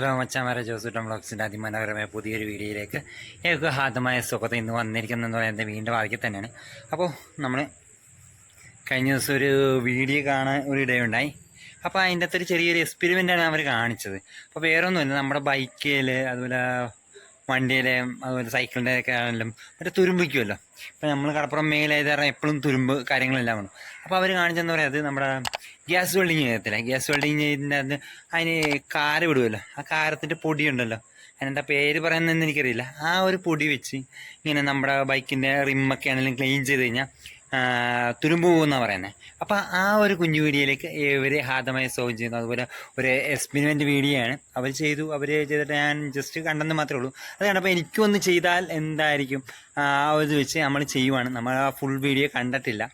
Hello മച്ചാമാരെ ജോസൂട്ടം ബ്ലോഗ്സിന്റെ അതിമനോഹരമായ പുതിയൊരു വീഡിയോയിലേക്ക് ഏക ഹാദമായ സുഖത്ത് ഇന്ന് വന്നിരിക്കുന്നതെന്ന് പറയുന്നത് വീണ്ടും ആദ്യം തന്നെയാണ്. അപ്പോൾ നമ്മൾ കഴിഞ്ഞ ദിവസം ഒരു വീഡിയോ കാണാൻ ഒരു ഇടയുണ്ടായി അപ്പോൾ അതിന്റെ അകത്തൊരു ചെറിയൊരു എക്സ്പെരിമെന്റാണ് അവർ കാണിച്ചത്. അപ്പോൾ വേറൊന്നുമില്ല. നമ്മുടെ ബൈക്കിൽ അതുപോലെ വണ്ടിയിലെ അതുപോലെ സൈക്കിളിന്റെ ഒക്കെ ആണെങ്കിലും മറ്റേ തുരുമ്പിക്കുമല്ലോ ഇപ്പം നമ്മൾ കടപ്പുറം മേലായത് കാരണം എപ്പോഴും തുരുമ്പ് കാര്യങ്ങളെല്ലാം വേണം. അപ്പോൾ അവർ കാണിച്ചെന്ന് പറയാം അത് നമ്മുടെ ഗ്യാസ് വെൽഡിങ് ചെയ്യത്തില്ല? ഗ്യാസ് വെൽഡിങ് ചെയ്തിന്റെ അത് അതിന് കാര വിടുമല്ലോ ആ കാരത്തിന്റെ പൊടിയുണ്ടല്ലോ അതിനെന്താ പേര് പറയുന്നതെന്ന് എനിക്കറിയില്ല. ആ ഒരു പൊടി വെച്ച് ഇങ്ങനെ നമ്മുടെ ബൈക്കിന്റെ റിമ്മൊക്കെ ആണെങ്കിലും ക്ലീൻ ചെയ്ത് കഴിഞ്ഞാൽ തുരുമ്പ് എന്നാണ് പറയുന്നത് അപ്പോൾ ആ ഒരു കുഞ്ഞു വീഡിയോയിലേക്ക് ഇവർ ഹാദമായി സോം ചെയ്യുന്നു. അതുപോലെ ഒരു എക്സ്പെരിമെന്റ് വീഡിയോ ആണ്. അവർ ചെയ്തു. അവർ ചെയ്തിട്ട് ഞാൻ ജസ്റ്റ് കണ്ടെന്ന് മാത്രമേ ഉള്ളൂ. അത് കണ്ടപ്പോൾ എനിക്കൊന്ന് ചെയ്താൽ എന്തായിരിക്കും? ആ ഒരു വെച്ച് നമ്മൾ ചെയ്യുവാണ്. നമ്മൾ ആ ഫുൾ വീഡിയോ കണ്ടിട്ടില്ല.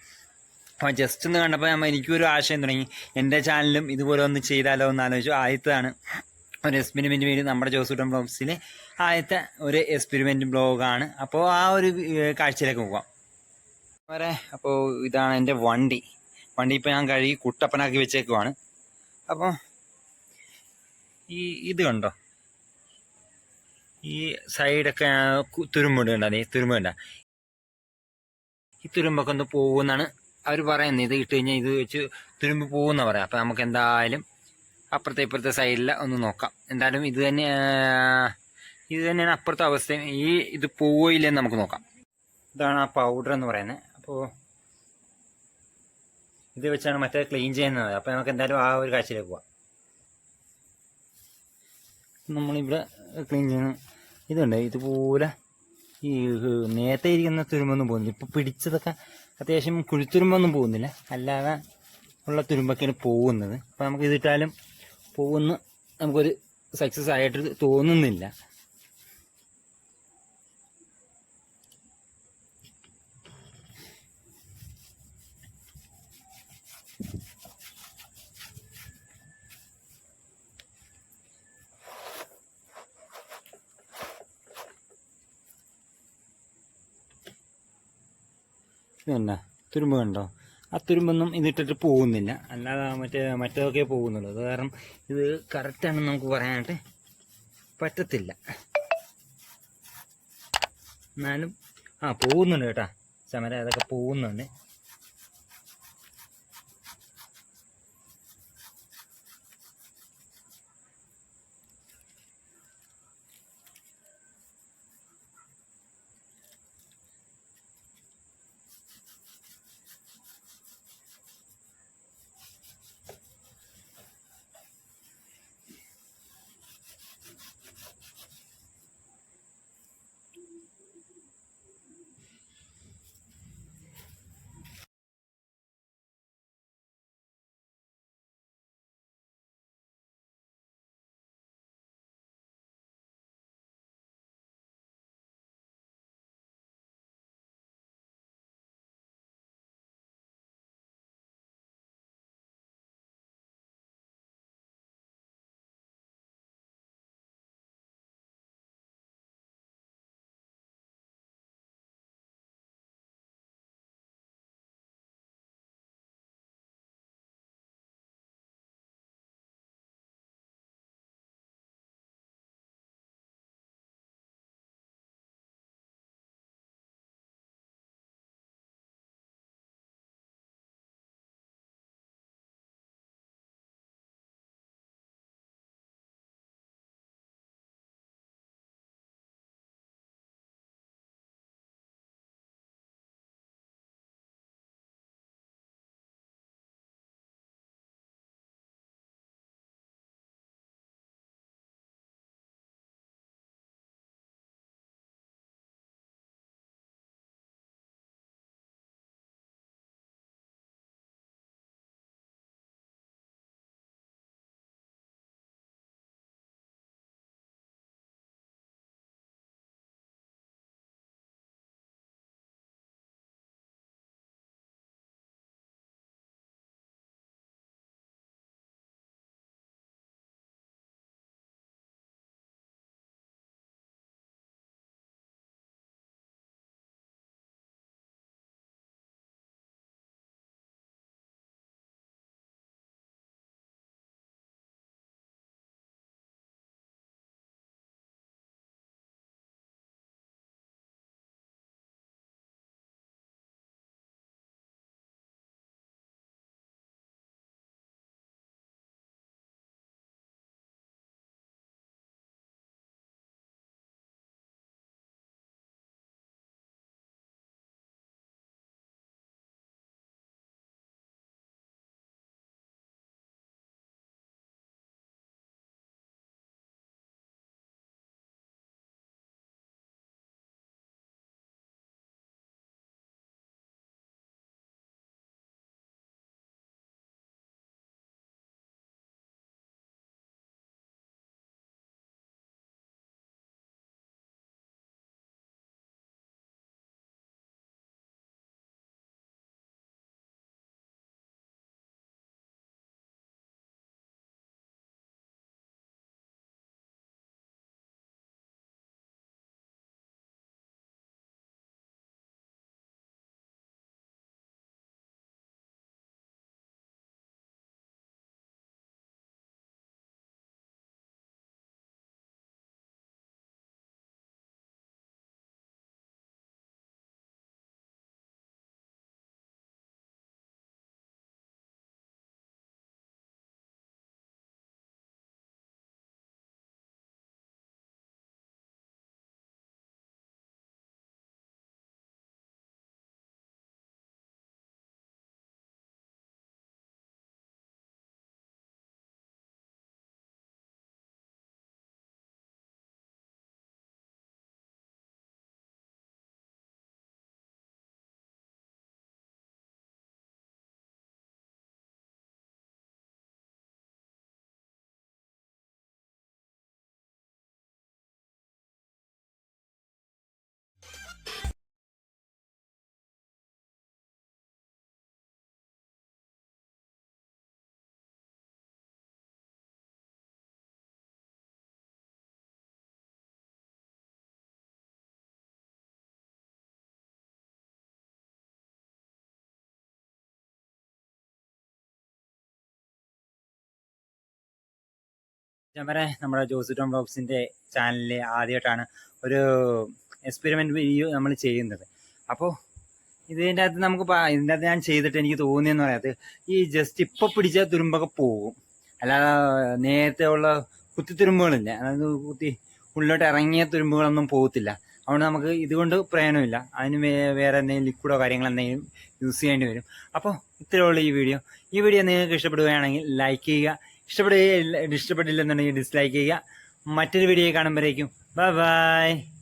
അപ്പോൾ ജസ്റ്റ് ഒന്ന് കണ്ടപ്പോൾ നമ്മൾ എനിക്കൊരു ആശയം തുടങ്ങി. എന്റെ ചാനലും ഇതുപോലെ ഒന്ന് ചെയ്താലോ എന്ന് ആലോചിച്ചു. ആദ്യത്താണ് ഒരു എക്സ്പെരിമെന്റ് വീഡിയോ നമ്മുടെ ജോസൂട്ടൻ ബ്ലോഗ്സിലെ ആദ്യത്തെ ഒരു എക്സ്പെരിമെന്റ് ബ്ലോഗാണ് അപ്പോൾ ആ ഒരു കാഴ്ചയിലേക്ക് പോകാം വരെ. അപ്പോൾ ഇതാണ് എന്റെ വണ്ടി. വണ്ടി ഇപ്പോൾ ഞാൻ കഴുകി കുട്ടപ്പനാക്കി വെച്ചേക്കുവാണ്. അപ്പോൾ ഈ ഇത് കണ്ടോ? ഈ സൈഡൊക്കെ തുരുമ്പുണ്ട് കണ്ടാ തുരുമ്പ് കണ്ട? ഈ തുരുമ്പൊക്കെ ഒന്ന് പോകുമെന്നാണ് അവർ പറയുന്നത് ഇത് ഇട്ട് കഴിഞ്ഞാൽ ഇത് വെച്ച് തുരുമ്പ് പോകുമെന്ന് പറയാം. അപ്പോൾ നമുക്ക് എന്തായാലും അപ്പുറത്തെ ഇപ്പുറത്തെ സൈഡിൽ ഒന്ന് നോക്കാം. എന്തായാലും ഇത് തന്നെ ഇത് തന്നെയാണ് അപ്പുറത്തെ അവസ്ഥയും. ഈ ഇത് പോവില്ലെന്ന് നമുക്ക് നോക്കാം. ഇതാണ് ആ പൗഡർ എന്ന് പറയുന്നത് അപ്പോൾ ഇത് വെച്ചാണ് മറ്റേ ക്ലീൻ ചെയ്യുന്നത്. അപ്പോൾ നമുക്ക് എന്തായാലും ആ ഒരു കാഴ്ചയിലേക്ക് പോവാം. നമ്മളിവിടെ ക്ലീൻ ചെയ്യുന്ന ഇതുണ്ട് ഇതുപോലെ ഈ നേരത്തെ ഇരിക്കുന്ന തുരുമ്പൊന്നും പോകുന്നില്ല. ഇപ്പോൾ പിടിച്ചതൊക്കെ അത്യാവശ്യം കുഴിത്തുരുമ്പൊന്നും പോകുന്നില്ല. അല്ലാതെ ഉള്ള തുരുമ്പൊക്കെയാണ് പോകുന്നത്. അപ്പോൾ നമുക്ക് ഇതിട്ടാലും പോകുന്ന നമുക്കൊരു സക്സസ് ആയിട്ട് തോന്നുന്നില്ല. ഇതന്നെ തുരുമ്പ് കണ്ടോ? ആ തുരുമ്പൊന്നും ഇതിട്ടിട്ട് പോകുന്നില്ല. അല്ലാതെ മറ്റേ മറ്റേതൊക്കെ പോകുന്നുള്ളൂ. അത് കാരണം ഇത് കറക്റ്റാണെന്ന് നമുക്ക് പറയാനായിട്ട് പറ്റത്തില്ല. എന്നാലും ആ പോകുന്നുണ്ട് കേട്ടാ. സമര അതൊക്കെ പോകുന്നുണ്ട്. ഞാൻ നമ്മുടെ ജോസ് ടോം ബ്ലോഗ്സിന്റെ ചാനലിൽ ആദ്യമായിട്ടാണ് ഒരു എക്സ്പെരിമെന്റ് വീഡിയോ നമ്മൾ ചെയ്യുന്നത്. അപ്പോൾ ഇതിന്റെ അകത്ത് നമുക്ക് ഇതിന്റെ അകത്ത് ഞാൻ ചെയ്തിട്ട് എനിക്ക് തോന്നിയെന്ന് പറയാത്ത ഈ ജസ്റ്റ് ഇപ്പോൾ പിടിച്ച തുരുമ്പൊക്കെ പോകും. അല്ലാതെ നേരത്തെ ഉള്ള കുത്തി തുരുമ്പുകളില്ല. അതായത് കുത്തി ഉള്ളിലോട്ട് ഇറങ്ങിയ തുരുമ്പുകളൊന്നും പോകത്തില്ല. അതുകൊണ്ട് നമുക്ക് ഇതുകൊണ്ട് പ്രയോജനമില്ല. അതിന് വേറെ എന്തെങ്കിലും ലിക്വിഡോ കാര്യങ്ങൾ എന്തെങ്കിലും യൂസ് ചെയ്യേണ്ടി വരും. അപ്പോൾ ഇത്രയുള്ള ഈ വീഡിയോ ഈ വീഡിയോ നിങ്ങൾക്ക് ഇഷ്ടപ്പെടുകയാണെങ്കിൽ ലൈക്ക് ചെയ്യുക ഇഷ്ടപ്പെടുകയില്ല ഇഷ്ടപ്പെട്ടില്ലെന്നുണ്ടെങ്കിൽ ഡിസ്ലൈക്ക് ചെയ്യുക. മറ്റൊരു വീഡിയോ കാണുമ്പോഴേക്കും. Bye bye